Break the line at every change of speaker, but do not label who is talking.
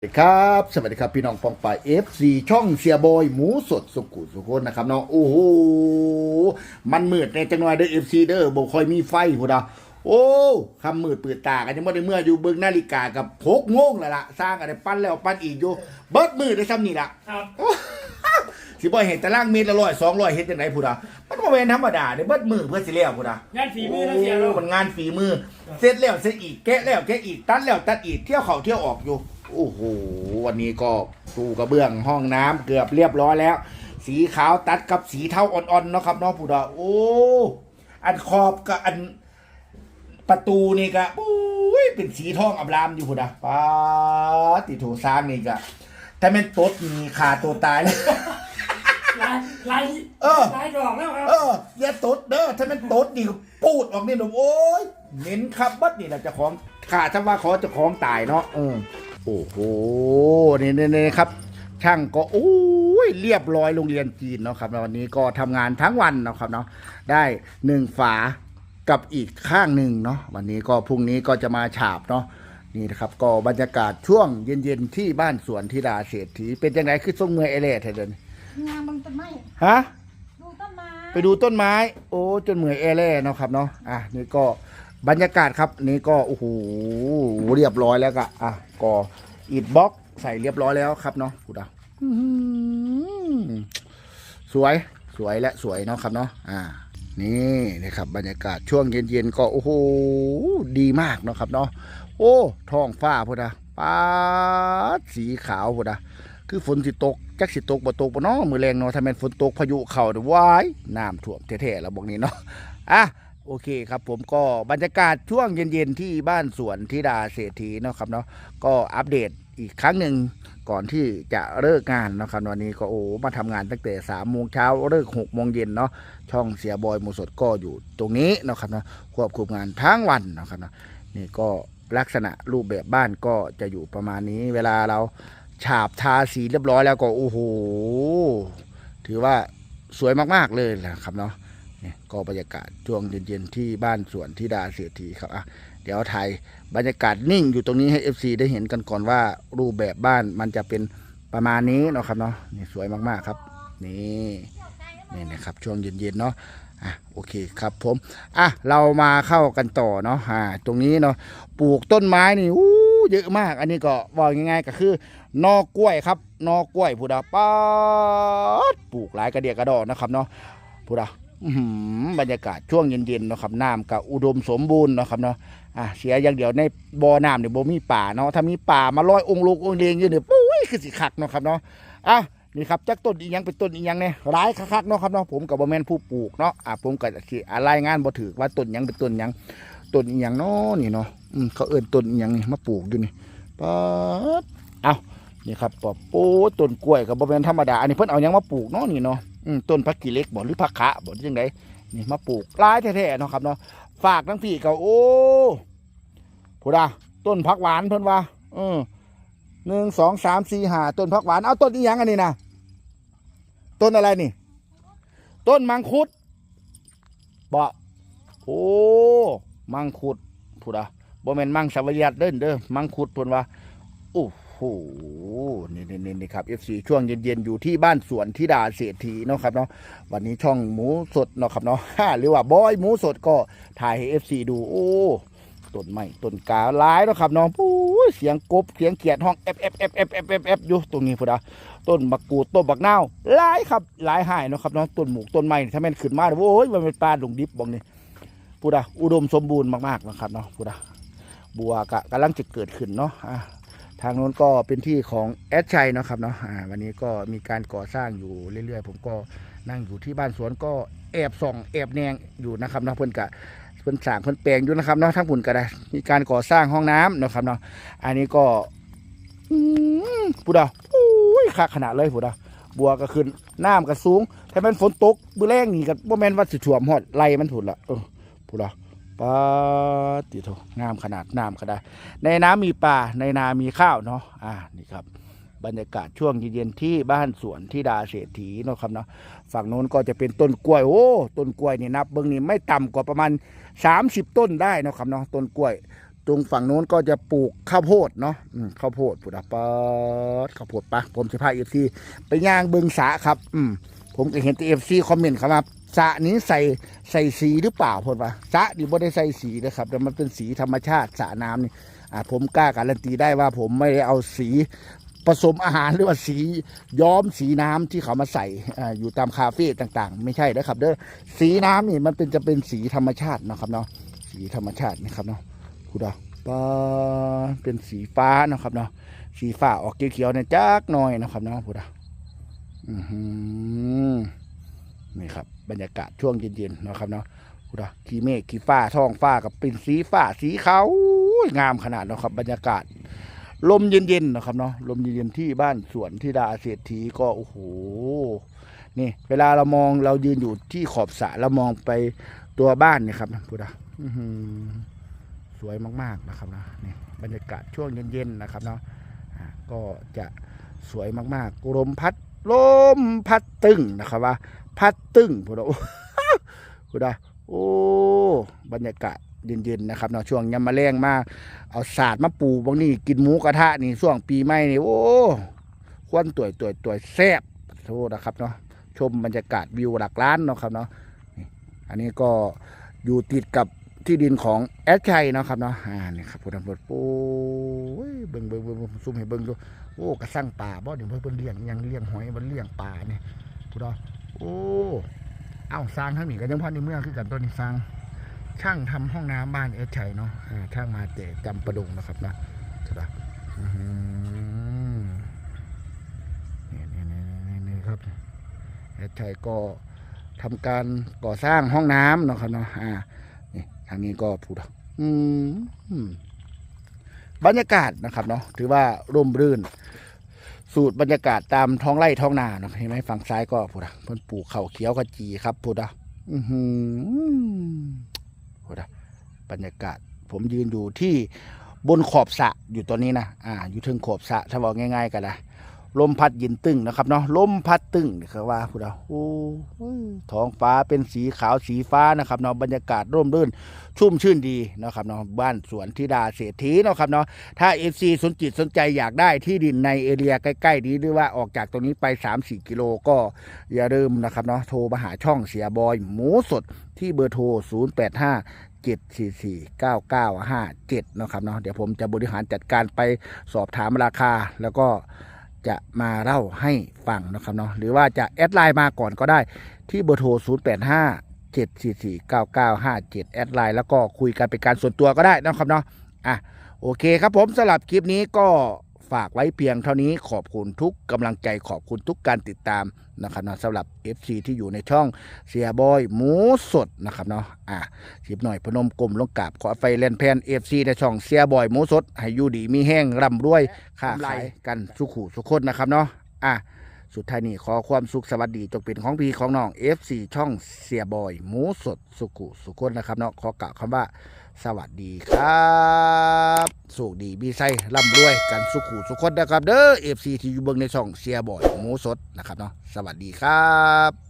สวัสดีครับ สวัสดีครับ พี่น้องปองปาย FC ช่องเสียบอย หมูสดสุกุสุคนนะครับเนาะโอ้โหมันมืดในจังหน่อยเด้อ FC เด้อบ่ค่อยมีไฟพุ่นอะโอ้คำมืดเปิดตากันยังบ่ได้เมื่ออยู่เบิ่งนาฬิกากับ6โมงแล้วล่ะ สร้างอะไรปั้นแล้วปั้นอีกอยู่เบิดมืดได้ซ้ำนี่ล่ะ
ครับ
สิบ่เห็นตารางเมตรละร้อย200เฮ็ดจังไดพุ่นอะมันบ่แม่นธรรมดาเด้เบิดมือเพื่อสิแล้วพุ่นอะ
งานฝีมือนะเสียเรา
โอ้มันงานฝีมือเสร็จแล้วเสร็จอีกแกะแล้วแกะอีกตัดแล้วตัดอีกเที่ยวเขาเที่ยวออกอยู่ โอ้โหวันนี้ก็ปูกระเบื้องห้องน้ำเกือบเรียบร้อยแล้ว สีขาวตัดกับสีเทาอ่อนๆเนาะครับเน้องผู้ดาโอ้อันขอบกับอันประตูนี่ก็ปุ้ยเป็นสีทองอับรามอยู่ผู้ดาป้าดติโถสร้างนี่ก็ถ้าแม่นตดมีขาตัวตายเลย
ลายลาย
เออ
ลายดอกแล้วครับ
เอออย่าตดเด้อถ้ามันตดนี่ปูดออกนี่หนุ่มโอ้ยเหม็นครับบัดนี่แหละเจ้าของขาถ้าว่าขอเจ้าของตายเนาะเออ โอ้โหนี่นี่นี่ครับ ช่างก็โอ้ยเรียบร้อยโรงเรียนจีนเนาะครับแล้ววันนี้ก็ทำงานทั้งวันเนาะครับเนาะได้หนึ่งฝากับอีกข้างหนึ่งเนาะวันนี้ก็พรุ่งนี้ก็จะมาฉาบเนาะนี่นะครับก็บรรยากาศช่วงเย็นๆที่บ้านสวนธิดาเศรษฐีเป็นยังไงคือทรงเมือเอเล่เธอเดิน
งามบางต้นไม้
ฮะ
ดูต้นไม้
ไปดูต้นไม้ โอ้จนเหมือยเอเล่เนาะครับเนาะอะนี่ก็ บรรยากาศครับนี่ก็โอ้โหเรียบร้อยแล้วก็อะก็อิดบล็อกใส่เรียบร้อยแล้วครับเนาะพูดอะอื้อหือสวยสวยและสวยเนาะครับเนาะอ่า นี่นะครับบรรยากาศช่วงเย็นๆก็โอ้โหดีมากเนาะครับเนาะโอ้ท้องฟ้าพูดอะป้าดสีขาวพูดอะคือฝนสิตกจักสิตกบ่ตกบ่เนาะมื้อแรงเนาะถ้าแม่นฝนตกพายุเข้าเด้อว้ายน้ำท่วมแท้ๆแล้วบอกนี้เนาะอะ โอเคครับผมก็บรรยากาศช่วงเย็นๆที่บ้านสวนธิดาเศรษฐีเนาะครับเนาะก็อัปเดตอีกครั้งหนึ่งก่อนที่จะเลิกงานนะครับวันนี้ก็โอ้มาทำงานตั้งแต่3ามโมงเช้าเลิก6กโมงเย็นเนาะช่องเสียบอยมูสดก็อยู่ตรงนี้นะครับเนาะควบคุมงานทั้งวันนะครับเนาะนี่ก็ลักษณะรูปแบบบ้านก็จะอยู่ประมาณนี้ เวลาเราฉาบทาสีเรียบร้อยแล้วก็โอ้โหถือว่าสวยมากๆเลยนะครับเนาะ เนี่ยก็บรรยากาศช่วงเย็นๆที่บ้านสวนที่ดาเสียทีครับอะเดี๋ยวถ่ายบรรยากาศนิ่งอยู่ตรงนี้ให้ FC ได้เห็นกันก่อนว่ารูปแบบบ้านมันจะเป็นประมาณนี้เนาะครับเนาะนี่สวยมากๆครับ นี่นี่นะครับช่วงเย็นๆเนาะอะโอเคครับผมอะเรามาเข้ากันต่อเนาะอ่าตรงนี้เนาะปลูกต้นไม้นี่อู้เยอะมาก อันนี้ก็บอกง่ายๆก็คือนอกล้วยครับ นอกล้วยพูดาป๊าปลูกหลายกระเดียกระดอกนะครับเนาะพูดา อื้อหือบรรยากาศช่วงเย็นๆเนาะครับน้ำกับอุดมสมบูรณ์เนาะครับเนาะอะเสียอย่างเดียวในบ่อน้ำเนี่ยบ่มีป่าเนาะถ้ามีป่ามาลอยองค์ลูกองค์เลงอยู่เนี่ยปุ้ยคือสิคักเนาะครับเนาะอะนี่ครับจักต้นอีหยังเป็นต้นอีหยังเนี่ยหลายคักๆเนาะครับเนาะผมกับบ่แม่นผู้ปลูกเนาะอะผมก็สิอ่ารายงานบ่ถือว่าต้นหยังเป็นต้นหยังต้นอีหยังเนาะนี่เนาะอืมเขาเอิ้นต้นอีหยังนี่มาปลูกอยู่นี่ป๊าดเอานี่ครับปอบโอ้ต้นกล้วยกับบ่เป็นธรรมดาอันนี้เพิ่นเอาหยังมาปลูกเนาะนี่เนาะ ต้นพักกีเล็กบ่หรือพักขะบ่หรือจังไดนี่มาปลูกหลายแท้ๆเนาะครับเนาะฝากทั้งพี่ก็โอ้ผู้ดาต้นพักหวานเพิ่นว่าเออหนึ่งสองสามสี่ห้าต้นพักหวานเอาต้นอีหยังอันนี้นะต้นอะไรนี่ ต้นมังคุดบ่โอ้มังคุดผู้ดาบ่แม่นมังสวิรัตเด้อเด้อมังคุดเพิ่นว่าโอ้ โห นี่นี่นี่นี่ครับ FC ช่วงเย็นๆ อยู่ที่บ้านสวนทิดาเศรษฐีเนาะครับเนาะ วันนี้ช่องหมูสดเนาะครับเนาะหรือว่าบอยหมูสดก็ถ่ายให้ FC ดู โอ้ต้นไม้ต้นกาหลายเนาะครับเน้องปู้ยเสียงกบเสียงเขียดห้องเอฟเอฟเอฟเอฟเอฟเอฟเอฟอยู่ตรงนี้พุดาต้นบักกูดต้นบักนาวหลายครับหลายหายเนาะครับเนาะต้นหมูกต้นไม้ถ้าแม่นขึ้นมาโอ้ยมันเป็นปลาหลงดิบบอกนี่พุดาอุดมสมบูรณ์มากๆนะครับเนาะพุดาบัวกะกำลังจะเกิดขึ้นเนาะอะ ทางโน้นก็เป็นที่ของแอดชัยนะครับเนาะวันนี้ก็มีการก่อสร้างอยู่เรื่อยๆ ผมก็นั่งอยู่ที่บ้านสวนก็แอบส่องแอบแนงอยู่นะครับเนาะเพิ่อนกะเพิ่อนสร้างเพิ่อนแปลงอยู่นะครับเนาะทั้งผุนก็ได้มีการก่อสร้างห้องน้ำนะครับเนาะอันนี้ก็อืมพุดาอุ้ยคักขนาดเลยพุดาบัวก็ขึ้นน้ำก็สูงถ้ามันฝนตกบื้อแรงนี่ก็บ่แม่นว่าสิท่วมฮอดไล่มันถุนละเออพุดา ปาติโถงามขนาดน้ำก็ได้ ในน้ำมีปลาในนามีข้าวเนาะอ่านี่ครับ บรรยากาศช่วงเย็นๆที่บ้านสวนที่ดาเศรษฐีเนาะครับเนาะฝั่งโน้นก็จะเป็นต้นกล้วยโอ้ต้นกล้วยนี่นับเบิ้องนี่ไม่ต่ำกว่าประมาณ 30 ต้นได้เนาะครับเนาะต้นกล้วย ตรงฝั่งโน้นก็จะปลูกข้าวโพดเนาะข้าวโพดปุดปอดข้าวโพดปะผมจะพาเอฟซีไปย่างเบิงสาครับ อืมผมก็เห็นเอฟซีคอมเมนต์ครับ สระนี้ใส่ใส่สีหรือเปล่าพดว่าสระนี่ไม่ได้ใส่สีนะครับ แต่มันเป็นสีธรรมชาติสระน้ำนี่อ่าผมกล้าการันตีได้ว่าผมไม่ได้เอาสีผสมอาหารหรือว่าสีย้อมสีน้ำที่เขามาใส่อยู่ตามคาเฟ่ต่างๆ ไม่ใช่นะครับเด้อสีน้ำนี่มันเป็นจะเป็นสีธรรมชาตินะครับเนาะสีธรรมชาตินะครับเนาะพูดเอาปเป็นสีฟ้านะครับเนาะสีฟ้าออกเขียวๆเนี่ยจักหน่อยนะครับเนาะพูดเอาอือหือ นี่ครับบรรยากาศช่วงเย็นๆนะครับเนาะพูดเอาขี้เมฆขี้ฟ้าท้องฟ้ากับเป็นสีฟ้าสีขาวยงามขนาดนะครับ บรรยากาศ ลมเย็นๆนะครับเนาะลมเย็นๆที่บ้านสวนที่ดาเศรษฐีก็โอ้โหนี่เวลาเรามองเรายืนอยู่ที่ขอบสระเรามองไปตัวบ้านเนี่ยครับพูดเอาอื้สวยมากๆนะครับนะนี่บรรยากาศช่วงเย็นๆนะครับเนาะก็จะสวยมากๆลมพัด ลมพัดตึงนะครับว่า พัดตึงพูดว่าโอ้พูดโอ้บรรยากาศเย็นๆนะครับเนาะช่วงยามมาแรงมากเอาศาสตร์มาปูบางนี่กินหมูกระทะนี่ช่วงปีใหม่นี่โอ้ควันตัวตัวตัวแซ่บโทษนะครับเนาะชมบรรยากาศวิวหลักล้านเนาะครับเนาะอันนี้ก็อยู่ติดกับที่ดินของแอดชัยเนาะครับเนาะอ่านี่ครับพูดพูดโอ้ย เบิ่งเบิ่งเบิ่งเบิ่งซุ่มให้เบิ่งดูโอ้กระสั่งป่าบ่เดี๋ยวเพิ่นเพิ่นเลี้ยงยังเลี้ยงหอยมันเลี้ยงป่าเนี่ยพูดอโอ้เอ้าสร้างทั้งนี้ก็ยังพอในเมืองคือกันตัวนี้สร้างช่างทำห้องน้ำบ้านแอดชัยเนาะช่างมาแต่จำประดงนะครับนะถูกปะอื้อหือนี่นี่นี่นี่นี่ครับแอดชัยก็ทำการก่อสร้างห้องน้ำเนาะครับเนาะอ่านี่ทางนี้ก็พูดอืมอืม บรรยากาศนะครับเนาะถือว่าร่มรื่น สูตรบรรยากาศตามท้องไร่ท้องนาเนาะเห็นไหมฝั่งซ้ายก็พูดอะเพิ่นปลูกข้าวเขียวกะจีครับพูดอะอือหือพูดอะบรรยากาศ ผมยืนอยู่ที่บนขอบสะอยู่ตอนนี้นะอ่า อยู่ถึงขอบสะถ้าบอกง่าย ๆ กันนะ ลมพัดยินตึงนะครับเนาะลมพัดตึงนี่คือว่าพูดเอาโอ้ยท้องฟ้าเป็นสีขาวสีฟ้านะครับเนาะบรรยากาศร่มรื่น ชุ่มชื่นดีนะครับเนาะบ้านสวนธิดาเศรษฐีเนาะครับเนาะถ้าเอฟซีสนจิตสนใจอยากได้ที่ดินในเอเรียใกล้ๆนี้หรือว่าออกจากตรงนี้ไป 3-4 กิโลก็อย่าลืมนะครับเนาะโทรมาหาช่องเสียบอยหมูสดที่เบอร์โทร 085 744 9957 นะครับเนาะเดี๋ยวผมจะบริหารจัดการไปสอบถามราคาแล้วก็ จะมาเล่าให้ฟังนะครับเนาะหรือว่าจะแอดไลน์มาก่อนก็ได้ที่เบอร์โทร 085 744 9957 แอดไลน์แล้วก็คุยกันเป็นการส่วนตัวก็ได้นะครับเนาะอะโอเคครับผมสำหรับคลิปนี้ก็ ฝากไว้เพียงเท่านี้ขอบคุณทุกกำลังใจขอบคุณทุกการติดตามนะครับเนาะสำหรับ FC ที่อยู่ในช่องเสียบอยหมูสดนะครับเนาะอะสิบหน่อยพนมกลมลงกราบขอไฟแลนแพน FC ในช่องเสียบอยหมูสดให้อยู่ดีมีแห้งร่ำรวยค้าขายกันสุขุสุขคนนะครับเนาะอะสุดท้ายนี้ขอความสุขสวัสดีจงเป็นของพี่ของน้อง FC ช่องเสียบอยหมูสดสุขุสุขคนนะครับเนาะขอกล่าวคำว่า สวัสดีครับสุขดีมีไส้ร่ำรวยกันสุขูสุขคนนะครับ เด้อเอฟซีที่อยู่เบิ่งในช่องเสียบอยหมูสดนะครับเนาะสวัสดีครับ